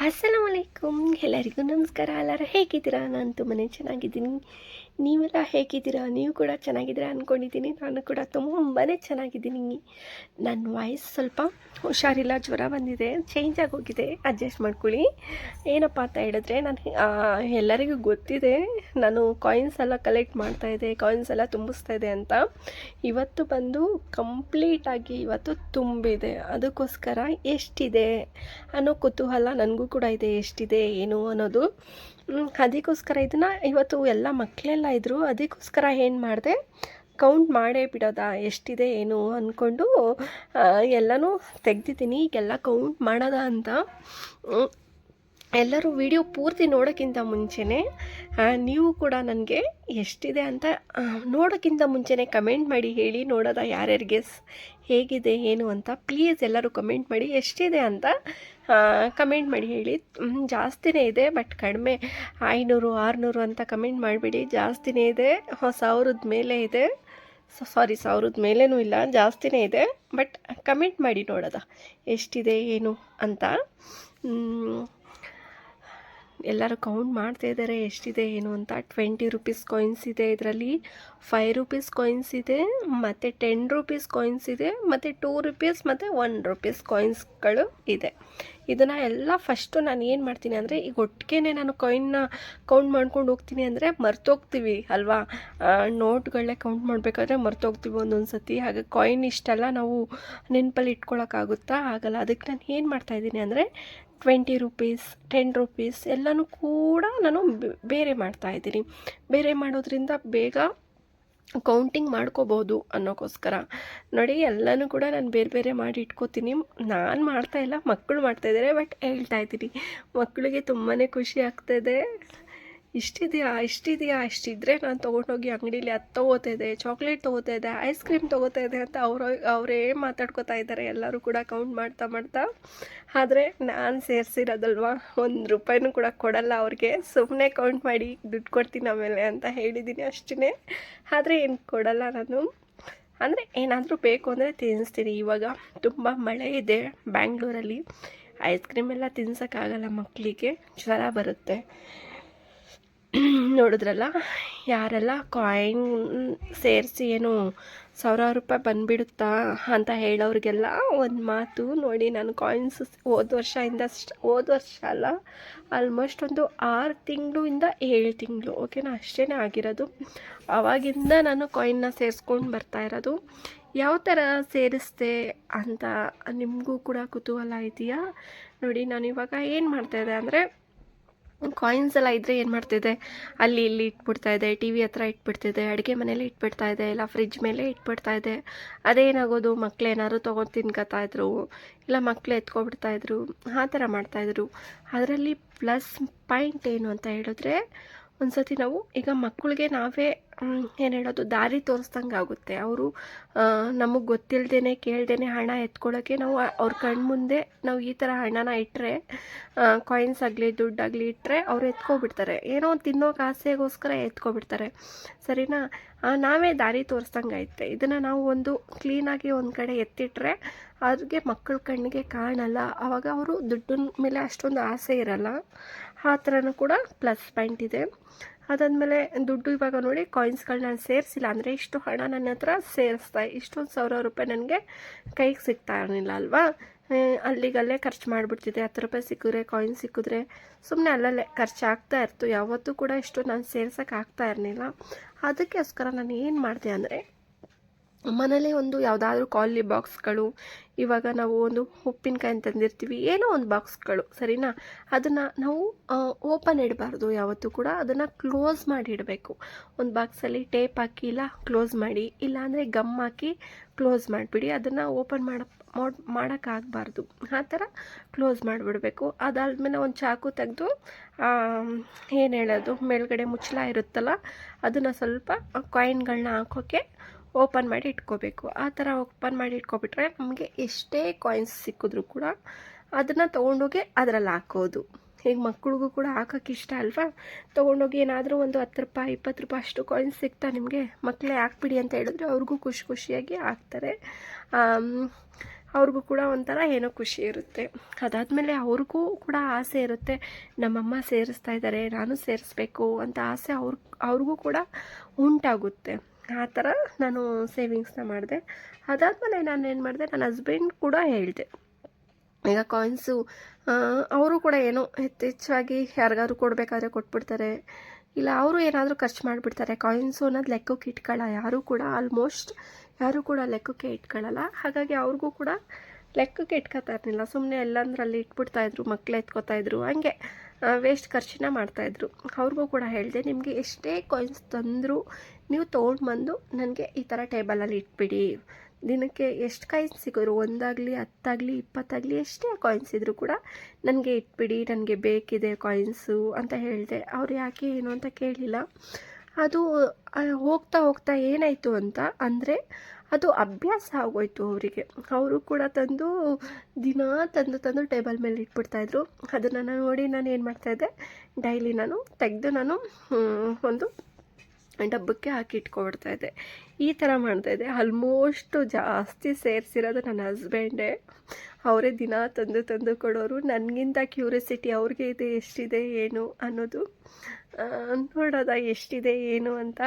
ಅಸ್ಸಲಾಮಲೈಕುಮ್ ಎಲ್ಲರಿಗೂ ನಮಸ್ಕಾರ. ಎಲ್ಲರೂ ಹೇಗಿದ್ದೀರಾ? ನಾನು ತುಂಬಾ ಚೆನ್ನಾಗಿದ್ದೀನಿ. ನೀವೆಲ್ಲ ಹೇಗಿದ್ದೀರಾ? ನೀವು ಕೂಡ ಚೆನ್ನಾಗಿದ್ದೀರಾ ಅಂದ್ಕೊಂಡಿದ್ದೀನಿ ನಾನು ಕೂಡ ತುಂಬಾ ಚೆನ್ನಾಗಿದ್ದೀನಿ. ನನ್ನ ವಾಯ್ಸ್ ಸ್ವಲ್ಪ ಹುಷಾರಿಲ್ಲ. ಜ್ವರ ಬಂದಿದೆ. ಚೇಂಜ್ ಆಗೋಗಿದೆ ಅಡ್ಜಸ್ಟ್ ಮಾಡ್ಕೊಳ್ಳಿ. ಏನಪ್ಪ ಅಂತ ಹೇಳಿದ್ರೆ, ನಾನು ಎಲ್ಲರಿಗೂ ಗೊತ್ತಿದೆ. ನಾನು ಕಾಯಿನ್ಸ್ ಎಲ್ಲ ಕಲೆಕ್ಟ್ ಮಾಡ್ತಾ ಇದ್ದೆ. ಕಾಯಿನ್ಸ್ ಎಲ್ಲ ತುಂಬಿಸ್ತಾ ಇದೆ ಅಂತ. ಇವತ್ತು ಬಂದು ಕಂಪ್ಲೀಟಾಗಿ ಇವತ್ತು ತುಂಬಿದೆ. ಅದಕ್ಕೋಸ್ಕರ ಎಷ್ಟಿದೆ ಅನ್ನೋ ಕುತೂಹಲ ನನಗೂ ಕೂಡ ಇದೆ, ಎಷ್ಟಿದೆ, ಏನು ಅನ್ನೋದು. ಅದಕ್ಕೋಸ್ಕರ ಇದನ್ನು ಇವತ್ತು ಎಲ್ಲ ಮಕ್ಕಳೆಲ್ಲ ಇದ್ದರು ಅದಕ್ಕೋಸ್ಕರ ಏನು ಮಾಡಿದೆ ಕೌಂಟ್ ಮಾಡೇ ಬಿಡೋದಾ, ಎಷ್ಟಿದೆ, ಏನು ಅಂದ್ಕೊಂಡು ಎಲ್ಲನೂ ತೆಗ್ದಿದ್ದೀನಿ, ಈಗೆಲ್ಲ ಕೌಂಟ್ ಮಾಡೋದಾ ಅಂತ. ಎಲ್ಲರೂ ವಿಡಿಯೋ ಪೂರ್ತಿ ನೋಡೋಕ್ಕಿಂತ ಮುಂಚೆನೇ ನೀವು ಕೂಡ ನನಗೆ ಎಷ್ಟಿದೆ ಅಂತ ನೋಡೋಕ್ಕಿಂತ ಮುಂಚೆನೇ ಕಮೆಂಟ್ ಮಾಡಿ ಹೇಳಿ, ನೋಡೋದ ಯಾರ್ಯಾರಿಗೆ ಹೇಗಿದೆ, ಏನು ಅಂತ ಪ್ಲೀಸ್ ಎಲ್ಲರೂ ಕಮೆಂಟ್ ಮಾಡಿ ಎಷ್ಟಿದೆ ಅಂತ ಕಮೆಂಟ್ ಮಾಡಿ ಹೇಳಿ. ಜಾಸ್ತಿನೇ ಇದೆ, ಬಟ್ ಕಡಿಮೆ ಐನೂರು, ಆರುನೂರು ಅಂತ ಕಮೆಂಟ್ ಮಾಡಿಬಿಡಿ. ಜಾಸ್ತಿನೇ ಇದೆ ಸಾವಿರದ ಮೇಲೆ ಇದೆ. ಸಾರಿ, ಸಾವಿರದ ಮೇಲೇನೂ ಇಲ್ಲ, ಜಾಸ್ತಿನೇ ಇದೆ, ಬಟ್ ಕಮೆಂಟ್ ಮಾಡಿ ನೋಡೋದ ಎಷ್ಟಿದೆ, ಏನು ಅಂತ. ಎಲ್ಲರೂ ಕೌಂಟ್ ಮಾಡ್ತಾ ಇದ್ದಾರೆ ಎಷ್ಟಿದೆ, ಏನು ಅಂತ. ಟ್ವೆಂಟಿ ರುಪೀಸ್ ಕಾಯಿನ್ಸ್ ಇದೆ ಇದರಲ್ಲಿ. ಫೈವ್ ರುಪೀಸ್ ಕಾಯಿನ್ಸ್ ಇದೆ, ಮತ್ತು ಟೆನ್ ರುಪೀಸ್ ಕಾಯಿನ್ಸ್ ಇದೆ, ಮತ್ತು ಟೂ ರುಪೀಸ್ ಮತ್ತು ಒನ್ ರುಪೀಸ್ ಕಾಯಿನ್ಸ್ಗಳು ಇದೆ. ಇದನ್ನು ಎಲ್ಲ ಫಸ್ಟು ನಾನು ಏನು ಮಾಡ್ತೀನಿ ಅಂದರೆ, ಈಗ ಒಟ್ಟಿಗೆ ನಾನು ಕಾಯಿನ್ನ ಕೌಂಟ್ ಮಾಡ್ಕೊಂಡು ಹೋಗ್ತೀನಿ ಅಂದರೆ ಮರ್ತೋಗ್ತೀವಿ ಅಲ್ವಾ? ನೋಟ್ಗಳನ್ನೇ ಕೌಂಟ್ ಮಾಡಬೇಕಾದ್ರೆ ಮರ್ತೋಗ್ತೀವಿ ಒಂದೊಂದು ಸತಿ ಹಾಗೆ ಕಾಯಿನ್ ಇಷ್ಟೆಲ್ಲ ನಾವು ನೆನಪಲ್ಲಿ ಇಟ್ಕೊಳ್ಳೋಕ್ಕಾಗುತ್ತಾ ಆಗಲ್ಲ ಅದಕ್ಕೆ ನಾನು ಏನು ಮಾಡ್ತಾಯಿದ್ದೀನಿ ಅಂದರೆ ಟ್ವೆಂಟಿ ರುಪೀಸ್ ಟೆನ್ ರುಪೀಸ್ ಎಲ್ಲನೂ ಕೂಡ ನಾನು ಬೇರೆ ಬೇರೆ ಮಾಡ್ತಾಯಿದ್ದೀನಿ ಬೇರೆ ಮಾಡೋದ್ರಿಂದ ಬೇಗ ಕೌಂಟಿಂಗ್ ಮಾಡ್ಕೋಬೋದು ಅನ್ನೋಕ್ಕೋಸ್ಕರ ನೋಡಿ, ಎಲ್ಲನೂ ಕೂಡ ನಾನು ಬೇರೆ ಬೇರೆ ಮಾಡಿ ಇಟ್ಕೋತೀನಿ. ನಾನು ಮಾಡ್ತಾ ಇಲ್ಲ ಮಕ್ಕಳು ಮಾಡ್ತಾಯಿದ್ದಾರೆ ಬಟ್ ಹೇಳ್ತಾ ಇದ್ದೀನಿ. ಮಕ್ಕಳಿಗೆ ತುಂಬಾ ಖುಷಿ ಆಗ್ತಾಯಿದೆ ಇಷ್ಟಿದೆಯಾ? ಇಷ್ಟಿದೆಯಾ? ಇಷ್ಟಿದ್ರೆ ನಾನು ತೊಗೊಂಡೋಗಿ ಅಂಗಡೀಲಿ ಅದು ತೊಗೋತಾ ಇದೆ ಚಾಕ್ಲೇಟ್ ತೊಗೋತಾ ಇದೆ ಐಸ್ ಕ್ರೀಮ್ ತೊಗೋತಾ ಇದೆ ಅಂತ ಅವರು, ಅವರೇ ಮಾತಾಡ್ಕೋತಾ ಇದ್ದಾರೆ. ಎಲ್ಲರೂ ಕೂಡ ಕೌಂಟ್ ಮಾಡ್ತಾ ಮಾಡ್ತಾ. ಆದರೆ ನಾನು ಸೇರಿಸಿರೋದಲ್ವಾ? ಒಂದು ರೂಪಾಯಿನೂ ಕೂಡ ಕೊಡಲ್ಲ ಅವ್ರಿಗೆ. ಸುಮ್ಮನೆ ಕೌಂಟ್ ಮಾಡಿ ದುಡ್ಡು ಕೊಡ್ತೀನಿ ಆಮೇಲೆ ಅಂತ ಹೇಳಿದ್ದೀನಿ ಅಷ್ಟೇ ಆದರೆ ಏನು ಕೊಡಲ್ಲ ನಾನು. ಅಂದರೆ ಏನಾದರೂ ಬೇಕು ಅಂದರೆ ತಿನ್ನಿಸ್ತೀನಿ. ಇವಾಗ ತುಂಬ ಮಳೆ ಇದೆ ಬ್ಯಾಂಗ್ಳೂರಲ್ಲಿ. ಐಸ್ ಕ್ರೀಮ್ ಎಲ್ಲ ತಿನ್ಸೋಕ್ಕಾಗಲ್ಲ ಮಕ್ಕಳಿಗೆ ಜ್ವರ ಬರುತ್ತೆ. ನೋಡಿದ್ರಲ್ಲ, ಯಾರೆಲ್ಲ ಕಾಯಿನ್ ಸೇರಿಸಿ ಏನು ಸಾವಿರಾರು ರೂಪಾಯಿ ಬಂದುಬಿಡುತ್ತಾ ಅಂತ ಹೇಳೋರಿಗೆಲ್ಲ ಒಂದು ಮಾತು ನೋಡಿ ನಾನು ಕಾಯಿನ್ಸ್ ಹೋದ ವರ್ಷದಿಂದ ಹೋದ ವರ್ಷ ಅಲ್ಲ ಆಲ್ಮೋಸ್ಟ್ ಒಂದು ಆರು ತಿಂಗಳಿಂದ ಏಳು ತಿಂಗಳು ಓಕೆನಾ ಅಷ್ಟೇ ಆಗಿರೋದು. ಆವಾಗಿಂದ ನಾನು ಕಾಯಿನ್ನ ಸೇರಿಸ್ಕೊಂಡು ಬರ್ತಾ ಇರೋದು. ಯಾವ ಥರ ಸೇರಿಸ್ದೆ ಅಂತ ನಿಮಗೂ ಕೂಡ ಕುತೂಹಲ ಇದೆಯಾ? ನೋಡಿ, ನಾನು ಇವಾಗ ಏನು ಮಾಡ್ತಾಯಿದ್ದೆ ಅಂದರೆ ಕಾಯಿನ್ಸ್ ಎಲ್ಲ ಇದ್ದರೆ ಏನು ಮಾಡ್ತಿದ್ದೆ? ಅಲ್ಲಿ ಇಲ್ಲಿ ಇಟ್ಬಿಡ್ತಾ ಇದೆ ಟಿ ವಿ ಹತ್ರ ಇಟ್ಬಿಡ್ತಿದೆ ಅಡುಗೆ ಮನೇಲಿ ಇಟ್ಬಿಡ್ತಾ ಇದೆ ಇಲ್ಲ ಫ್ರಿಜ್ ಮೇಲೆ ಇಟ್ಬಿಡ್ತಾ ಇದೆ ಅದೇನಾಗೋದು? ಮಕ್ಳು ಏನಾದ್ರು ತೊಗೊಂಡು ತಿನ್ಕೋತಾ ಇದ್ರು, ಇಲ್ಲ ಮಕ್ಕಳು ಎತ್ಕೊಬಿಡ್ತಾ ಇದ್ರು, ಆ ಥರ ಮಾಡ್ತಾಯಿದ್ರು ಅದರಲ್ಲಿ ಪ್ಲಸ್ ಪಾಯಿಂಟ್ ಏನು ಅಂತ ಹೇಳಿದ್ರೆ ಒಂದು ಸತಿ ನಾವು ಈಗ ಮಕ್ಕಳಿಗೆ ನಾವೇ ಏನು ಹೇಳೋದು, ದಾರಿ ತೋರಿಸ್ದಂಗೆ ಆಗುತ್ತೆ. ಅವರು ನಮಗೆ ಗೊತ್ತಿಲ್ಲದೇ ಕೇಳ್ದೇ ಹಣ ಎತ್ಕೊಳ್ಳೋಕ್ಕೆ ನಾವು ಅವ್ರ ಕಣ್ಮುಂದೆ ನಾವು ಈ ಥರ ಹಣನ ಇಟ್ಟರೆ ಕಾಯಿನ್ಸ್ ಆಗಲಿ ದುಡ್ಡಾಗಲಿ ಇಟ್ಟರೆ ಅವ್ರು ಎತ್ಕೊಬಿಡ್ತಾರೆ. ಏನೋ ತಿನ್ನೋಕೆ ಆಸೆಗೋಸ್ಕರ ಎತ್ಕೊಬಿಡ್ತಾರೆ. ಸರಿನಾ? ನಾವೇ ದಾರಿ ತೋರಿಸ್ದಂಗೆ ಐತೆ. ಇದನ್ನು ನಾವು ಒಂದು ಕ್ಲೀನಾಗಿ ಒಂದು ಕಡೆ ಎತ್ತಿಟ್ರೆ ಅವ್ರಿಗೆ ಮಕ್ಕಳ ಕಣ್ಣಿಗೆ ಕಾಣಲ್ಲ. ಆವಾಗ ಅವರು ದುಡ್ಡಿನ ಮೇಲೆ ಅಷ್ಟೊಂದು ಆಸೆ ಇರಲ್ಲ. ಆ ಥರನೂ ಕೂಡ ಪ್ಲಸ್ ಪಾಯಿಂಟ್ ಇದೆ. ಅದಾದಮೇಲೆ ದುಡ್ಡು ಇವಾಗ ನೋಡಿ ಕಾಯಿನ್ಸ್ಗಳು ನಾನು ಸೇರಿಸಿಲ್ಲ ಅಂದರೆ ಇಷ್ಟು ಹಣ ನನ್ನ ಹತ್ರ ಸೇರಿಸ್ತಾ ಇಷ್ಟೊಂದು ಸಾವಿರ ರೂಪಾಯಿ ನನಗೆ ಕೈಗೆ ಸಿಗ್ತಾ ಇರಲಿಲ್ಲ ಅಲ್ವಾ? ಅಲ್ಲಿಗಲ್ಲೇ ಖರ್ಚು ಮಾಡಿಬಿಡ್ತಿದ್ದೆ. ಹತ್ತು ರೂಪಾಯಿ ಸಿಕ್ಕಿದ್ರೆ ಕಾಯಿನ್ ಸಿಕ್ಕಿದ್ರೆ ಸುಮ್ಮನೆ ಅಲ್ಲಲ್ಲೇ ಖರ್ಚು ಆಗ್ತಾ ಇರ್ತು. ಯಾವತ್ತೂ ಕೂಡ ಇಷ್ಟು ನಾನು ಸೇರ್ಸೋಕೆ ಆಗ್ತಾ ಇರಲಿಲ್ಲ. ಅದಕ್ಕೋಸ್ಕರ ನಾನು ಏನು ಮಾಡಿದೆ ಅಂದರೆ ಮನೇಲಿ ಒಂದು ಯಾವುದಾದ್ರೂ ಕಾಲಿ ಬಾಕ್ಸ್ಗಳು, ಇವಾಗ ನಾವು ಒಂದು ಉಪ್ಪಿನಕಾಯಿ ತಂದಿರ್ತೀವಿ, ಏನೋ ಒಂದು ಬಾಕ್ಸ್ಗಳು, ಸರಿನಾ? ಅದನ್ನು ನಾವು ಓಪನ್ ಇಡಬಾರ್ದು ಯಾವತ್ತೂ ಕೂಡ, ಅದನ್ನು ಕ್ಲೋಸ್ ಮಾಡಿ ಇಡಬೇಕು. ಒಂದು ಬಾಕ್ಸಲ್ಲಿ ಟೇಪ್ ಹಾಕಿ ಇಲ್ಲ, ಕ್ಲೋಸ್ ಮಾಡಿ ಇಲ್ಲಾಂದರೆ ಗಮ್ ಹಾಕಿ ಕ್ಲೋಸ್ ಮಾಡಿಬಿಡಿ. ಅದನ್ನು ಓಪನ್ ಮಾಡ, ಮಾಡ್, ಮಾಡೋಕ್ಕಾಗಬಾರ್ದು. ಆ ಥರ ಕ್ಲೋಸ್ ಮಾಡಿಬಿಡಬೇಕು. ಅದಾದಮೇಲೆ ಒಂದು ಚಾಕು ತೆಗೆದು ಏನು ಹೇಳೋದು, ಮೇಲ್ಗಡೆ ಮುಚ್ಚಳ ಇರುತ್ತಲ್ಲ, ಅದನ್ನು ಸ್ವಲ್ಪ ಕಾಯಿನ್ಗಳನ್ನ ಹಾಕೋಕ್ಕೆ ಓಪನ್ ಮಾಡಿ ಇಟ್ಕೋಬೇಕು. ಆ ಥರ ಓಪನ್ ಮಾಡಿ ಇಟ್ಕೊಬಿಟ್ರೆ ನಮಗೆ ಎಷ್ಟೇ ಕಾಯಿನ್ಸ್ ಸಿಕ್ಕಿದ್ರೂ ಕೂಡ ಅದನ್ನು ತೊಗೊಂಡೋಗಿ ಅದರಲ್ಲಿ ಹಾಕೋದು. ಈಗ ಮಕ್ಕಳಿಗೂ ಕೂಡ ಹಾಕೋಕ್ಕೆ ಇಷ್ಟ ಅಲ್ವಾ? ತೊಗೊಂಡೋಗಿ ಏನಾದರೂ ಒಂದು ಹತ್ತು ರೂಪಾಯಿ, ಇಪ್ಪತ್ತು ರೂಪಾಯಿ ಅಷ್ಟು ಕಾಯಿನ್ಸ್ ಸಿಗ್ತಾ ನಿಮಗೆ ಮಕ್ಕಳೇ ಹಾಕ್ಬಿಡಿ ಅಂತ ಹೇಳಿದ್ರೆ ಅವ್ರಿಗೂ ಖುಷಿ ಖುಷಿಯಾಗಿ ಹಾಕ್ತಾರೆ. ಅವ್ರಿಗೂ ಕೂಡ ಒಂಥರ ಏನೋ ಖುಷಿ ಇರುತ್ತೆ. ಅದಾದಮೇಲೆ ಅವ್ರಿಗೂ ಕೂಡ ಆಸೆ ಇರುತ್ತೆ. ನಮ್ಮಮ್ಮ ಸೇರಿಸ್ತಾ ಇದ್ದಾರೆ, ನಾನು ಸೇರಿಸ್ಬೇಕು ಅಂತ ಆಸೆ ಅವ್ರ, ಅವ್ರಿಗೂ ಕೂಡ ಉಂಟಾಗುತ್ತೆ. ಆ ಥರ ನಾನು ಸೇವಿಂಗ್ಸ್ನ ಮಾಡಿದೆ. ಅದಾದಮೇಲೆ ನಾನು ಏನು ಮಾಡಿದೆ, ನನ್ನ ಹಸ್ಬೆಂಡ್ ಕೂಡ ಹೇಳಿದೆ. ಈಗ ಕಾಯಿನ್ಸು ಅವರು ಕೂಡ ಏನೋ ಹೆಚ್ಚೆಚ್ಚಾಗಿ ಯಾರಿಗಾದ್ರು ಕೊಡಬೇಕಾದ್ರೆ ಕೊಟ್ಬಿಡ್ತಾರೆ. ಇಲ್ಲ, ಅವರು ಏನಾದರೂ ಖರ್ಚು ಮಾಡಿಬಿಡ್ತಾರೆ. ಕಾಯಿನ್ಸು ಅನ್ನೋದು ಲೆಕ್ಕಕ್ಕೆ ಇಟ್ಕೊಳ್ಳ ಯಾರೂ ಕೂಡ ಆಲ್ಮೋಸ್ಟ್ ಯಾರೂ ಕೂಡ ಲೆಕ್ಕಕ್ಕೆ ಇಟ್ಕೊಳ್ಳಲ್ಲ ಹಾಗಾಗಿ ಅವ್ರಿಗೂ ಕೂಡ ಲೆಕ್ಕಕ್ಕೆ ಇಟ್ಕೋತಾ ಇರಲಿಲ್ಲ. ಸುಮ್ಮನೆ ಎಲ್ಲಂದ್ರಲ್ಲಿ ಇಟ್ಬಿಡ್ತಾಯಿದ್ರು ಮಕ್ಳು ಎತ್ಕೋತಾಯಿದ್ರು ಹಂಗೆ ವೇಸ್ಟ್ ಖರ್ಚನ್ನ ಮಾಡ್ತಾಯಿದ್ರು ಅವ್ರಿಗೂ ಕೂಡ ಹೇಳಿದೆ, ನಿಮಗೆ ಎಷ್ಟೇ ಕಾಯಿನ್ಸ್ ತಂದರೂ ನೀವು ತೊಗೊಂಡು ಬಂದು ನನಗೆ ಈ ಥರ ಟೇಬಲಲ್ಲಿ ಇಟ್ಬಿಡಿ. ದಿನಕ್ಕೆ ಎಷ್ಟು ಕಾಯಿನ್ಸ್ ಸಿಗೋರು? ಒಂದಾಗಲಿ, ಹತ್ತಾಗಲಿ, ಇಪ್ಪತ್ತಾಗಲಿ, ಎಷ್ಟೇ ಕಾಯಿನ್ಸ್ ಇದ್ದರೂ ಕೂಡ ನನಗೆ ಇಟ್ಬಿಡಿ, ನನಗೆ ಬೇಕಿದೆ ಕಾಯಿನ್ಸು ಅಂತ ಹೇಳಿದೆ. ಅವ್ರು ಯಾಕೆ ಏನು ಅಂತ ಕೇಳಲಿಲ್ಲ ಅದು ಹೋಗ್ತಾ ಹೋಗ್ತಾ ಏನಾಯಿತು ಅಂತ ಅಂದರೆ ಅದು ಅಭ್ಯಾಸ ಆಗೋಯ್ತು ಅವರಿಗೆ. ಅವರು ಕೂಡ ತಂದು ದಿನ ತಂದು ತಂದು ಟೇಬಲ್ ಮೇಲೆ ಇಟ್ಬಿಡ್ತಾಯಿದ್ರು ಅದನ್ನು ನಾನು ನೋಡಿ ನಾನು ಏನು ಮಾಡ್ತಾಯಿದ್ದೆ ಡೈಲಿ ನಾನು ತೆಗೆದು ನಾನು ಒಂದು ಡಬ್ಬಕ್ಕೆ ಹಾಕಿ ಇಟ್ಕೊಬಿಡ್ತಾ ಇದ್ದೆ. ಈ ಥರ ಮಾಡ್ತಾಯಿದ್ದೆ ಆಲ್ಮೋಸ್ಟು ಜಾಸ್ತಿ ಸೇರಿಸಿರೋದು ನನ್ನ ಹಸ್ಬೆಂಡೇ ಅವರೇ ದಿನ ತಂದು ತಂದು ಕೊಡೋರು. ನನಗಿಂತ ಕ್ಯೂರಿಯಾಸಿಟಿ ಅವ್ರಿಗೆ ಇದೆ, ಎಷ್ಟಿದೆ, ಏನು ಅನ್ನೋದು ನೋಡೋದ ಎಷ್ಟಿದೆ, ಏನು ಅಂತ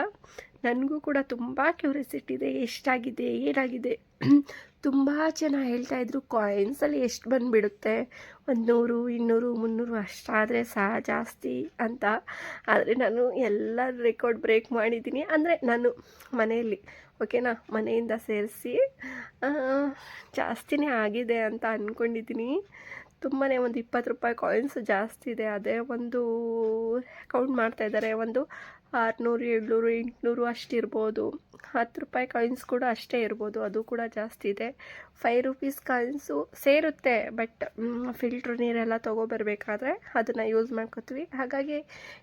ನನಗೂ ಕೂಡ ತುಂಬ ಕ್ಯೂರಿಯಾಸಿಟಿ ಇದೆ, ಎಷ್ಟಾಗಿದೆ, ಏನಾಗಿದೆ. ತುಂಬ ಜನ ಹೇಳ್ತಾಯಿದ್ರು ಕಾಯಿನ್ಸಲ್ಲಿ ಎಷ್ಟು ಬಂದುಬಿಡುತ್ತೆ? ಒಂದು ನೂರು ಇನ್ನೂರು, ಮುನ್ನೂರು, ಅಷ್ಟಾದರೆ ಸಹ ಜಾಸ್ತಿ ಅಂತ. ಆದರೆ ನಾನು ಎಲ್ಲ ರೆಕಾರ್ಡ್ ಬ್ರೇಕ್ ಮಾಡಿದ್ದೀನಿ. ಅಂದರೆ ನಾನು ಮನೆಯಲ್ಲಿ, ಓಕೆನಾ, ಮನೆಯಿಂದ ಸೇರಿಸಿ ಜಾಸ್ತಿನೇ ಆಗಿದೆ ಅಂತ ಅಂದ್ಕೊಂಡಿದ್ದೀನಿ ತುಂಬಾ ಒಂದು ಇಪ್ಪತ್ತು ರೂಪಾಯಿ ಕಾಯಿನ್ಸ್ ಜಾಸ್ತಿ ಇದೆ. ಅದೇ ಒಂದು ಕೌಂಟ್ ಮಾಡ್ತಾ ಇದ್ದಾರೆ. ಒಂದು ಆರುನೂರು, ಏಳ್ನೂರು, ಎಂಟುನೂರು ಅಷ್ಟಿರ್ಬೋದು ಹತ್ತು ರೂಪಾಯಿ ಕಾಯಿನ್ಸ್ ಕೂಡ ಅಷ್ಟೇ ಇರ್ಬೋದು. ಅದು ಕೂಡ ಜಾಸ್ತಿ ಇದೆ. ಫೈವ್ ರುಪೀಸ್ ಕಾಯಿನ್ಸು ಸೇರುತ್ತೆ ಬಟ್ ಫಿಲ್ಟ್ರ್ ನೀರೆಲ್ಲ ತೊಗೊಬರ್ಬೇಕಾದ್ರೆ ಅದನ್ನು ಯೂಸ್ ಮಾಡ್ಕೋತೀವಿ. ಹಾಗಾಗಿ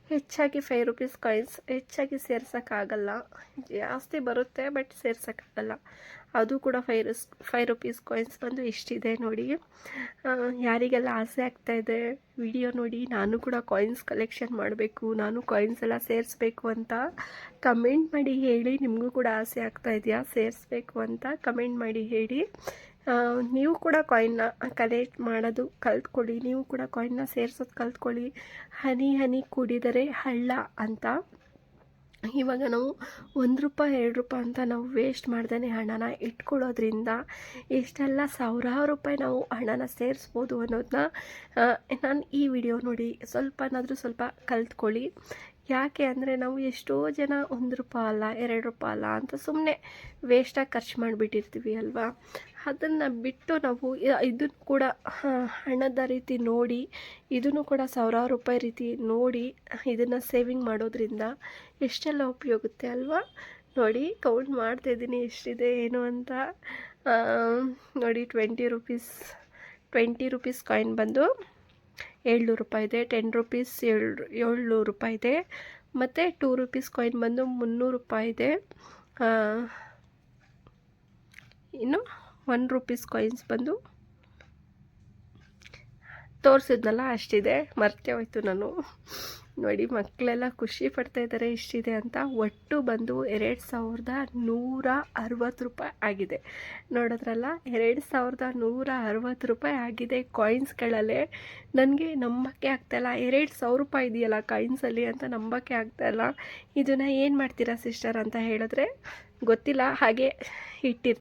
ಹೆಚ್ಚಾಗಿ ಫೈವ್ ರುಪೀಸ್ ಕಾಯಿನ್ಸ್ ಹೆಚ್ಚಾಗಿ ಸೇರ್ಸೋಕ್ಕಾಗಲ್ಲ. ಜಾಸ್ತಿ ಬರುತ್ತೆ ಬಟ್ ಸೇರ್ಸೋಕ್ಕಾಗಲ್ಲ. ಅದು ಕೂಡ ಫೈ ರುಸ್ ಫೈವ್ ರುಪೀಸ್ ಕಾಯಿನ್ಸ್ ಬಂದು ಇಷ್ಟಿದೆ ನೋಡಿ. ಯಾರಿಗೆಲ್ಲ ಆಸೆ ಆಗ್ತಾ ಇದೆ ವಿಡಿಯೋ ನೋಡಿ, ನಾನು ಕೂಡ ಕಾಯಿನ್ಸ್ ಕಲೆಕ್ಷನ್ ಮಾಡಬೇಕು, ನಾನು ಕಾಯಿನ್ಸ್ ಎಲ್ಲ ಸೇರಿಸ್ಬೇಕು ಅಂತ ಕಮೆಂಟ್ ಮಾಡಿ ಹೇಳಿ, ನಿಮಗೂ ಕೂಡ ಆಸೆ ಆಗ್ತಾ ಇದೆಯಾ, ಸೇರಿಸ್ಬೇಕು ಅಂತ ಕಮೆಂಟ್ ಮಾಡಿ ಹೇಳಿ. ನೀವು ಕೂಡ ಕಾಯಿನ್ನ ಕಲೆಕ್ಟ್ ಮಾಡೋದು ಕಲ್ತ್ಕೊಳ್ಳಿ, ನೀವು ಕೂಡ ಕಾಯಿನ್ನ ಸೇರ್ಸೋದು ಕಲ್ತ್ಕೊಳ್ಳಿ. ಹನಿ ಹನಿ ಕುಡಿದರೆ ಹಳ್ಳ ಅಂತ. ಇವಾಗ ನಾವು ಒಂದು ರೂಪಾಯಿ, ಎರಡು ರೂಪಾಯಿ ಅಂತ ನಾವು ವೇಸ್ಟ್ ಮಾಡ್ದೇ ಹಣನ ಇಟ್ಕೊಳ್ಳೋದ್ರಿಂದ ಎಷ್ಟೆಲ್ಲ ಸಾವಿರಾರು ರೂಪಾಯಿ ನಾವು ಹಣನ ಸೇರಿಸ್ಬೋದು ಅನ್ನೋದನ್ನ ನಾನು ಈ ವಿಡಿಯೋ ನೋಡಿ ಸ್ವಲ್ಪನಾದರೂ ಸ್ವಲ್ಪ ಕಲ್ತ್ಕೊಳ್ಳಿ. ಯಾಕೆ ಅಂದರೆ ನಾವು ಎಷ್ಟೋ ಜನ ಒಂದು ರೂಪಾಯಿ ಅಲ್ಲ ಎರಡು ರೂಪಾಯಿ ಅಲ್ಲ ಅಂತ ಸುಮ್ಮನೆ ವೇಸ್ಟಾಗಿ ಖರ್ಚು ಮಾಡಿಬಿಟ್ಟಿರ್ತೀವಿ ಅಲ್ವಾ? ಅದನ್ನು ಬಿಟ್ಟು ನಾವು ಇದನ್ನು ಕೂಡ ಹಣದ ರೀತಿ ನೋಡಿ, ಇದನ್ನು ಕೂಡ ಸಾವಿರಾರು ರೂಪಾಯಿ ರೀತಿ ನೋಡಿ, ಇದನ್ನು ಸೇವಿಂಗ್ ಮಾಡೋದ್ರಿಂದ ಎಷ್ಟೆಲ್ಲ ಉಪಯೋಗುತ್ತೆ ಅಲ್ವಾ? ನೋಡಿ ಕೌಂಟ್ ಮಾಡ್ತಾಯಿದ್ದೀನಿ ಎಷ್ಟಿದೆ, ಏನು ಅಂತ. ನೋಡಿ twenty rupees twenty rupees coin ಬಂದು ಏಳ್ನೂರು ರೂಪಾಯಿ ಇದೆ ಟೆನ್ ರುಪೀಸ್ ಏಳು, ಏಳ್ನೂರು ರೂಪಾಯಿ ಇದೆ. ಮತ್ತು ಟೂ ರುಪೀಸ್ ಕಾಯಿನ್ ಬಂದು ಮುನ್ನೂರು ರೂಪಾಯಿ ಇದೆ. ಇನ್ನು ಒನ್ ರುಪೀಸ್ ಕಾಯಿನ್ಸ್ ಬಂದು ತೋರಿಸಿದ್ನಲ್ಲ, ಅಷ್ಟಿದೆ. ಮರ್ತೇ ಹೋಯ್ತು ನಾನು. ನೋಡಿ, ಮಕ್ಕಳೆಲ್ಲ ಖುಷಿ ಪಡ್ತಾ ಇದ್ದಾರೆ, ಇಷ್ಟಿದೆ ಅಂತ. ಒಟ್ಟು ಬಂದು ಎರಡು ಸಾವಿರದ ನೂರ ಅರವತ್ತು ರೂಪಾಯಿ ಆಗಿದೆ. ನೋಡಿದ್ರಲ್ಲ, ಎರಡು ಸಾವಿರದ ನೂರ ಅರವತ್ತು ರೂಪಾಯಿ ಆಗಿದೆ ಕಾಯಿನ್ಸ್ಗಳಲ್ಲೇ ನನಗೆ ನಂಬಕ್ಕೆ ಆಗ್ತಾಯಿಲ್ಲ ಎರಡು ಸಾವಿರ ರೂಪಾಯಿ ಇದೆಯಲ್ಲ ಕಾಯಿನ್ಸಲ್ಲಿ ಅಂತ ನಂಬಕ್ಕೆ ಆಗ್ತಾಯಿಲ್ಲ ಇದನ್ನು ಏನು ಮಾಡ್ತೀರಾ ಸಿಸ್ಟರ್ ಅಂತ ಹೇಳಿದ್ರೆ, ಗೊತ್ತಿಲ್ಲ. ಹಾಗೆ ಇಟ್ಟಿರ್ತೀನಿ.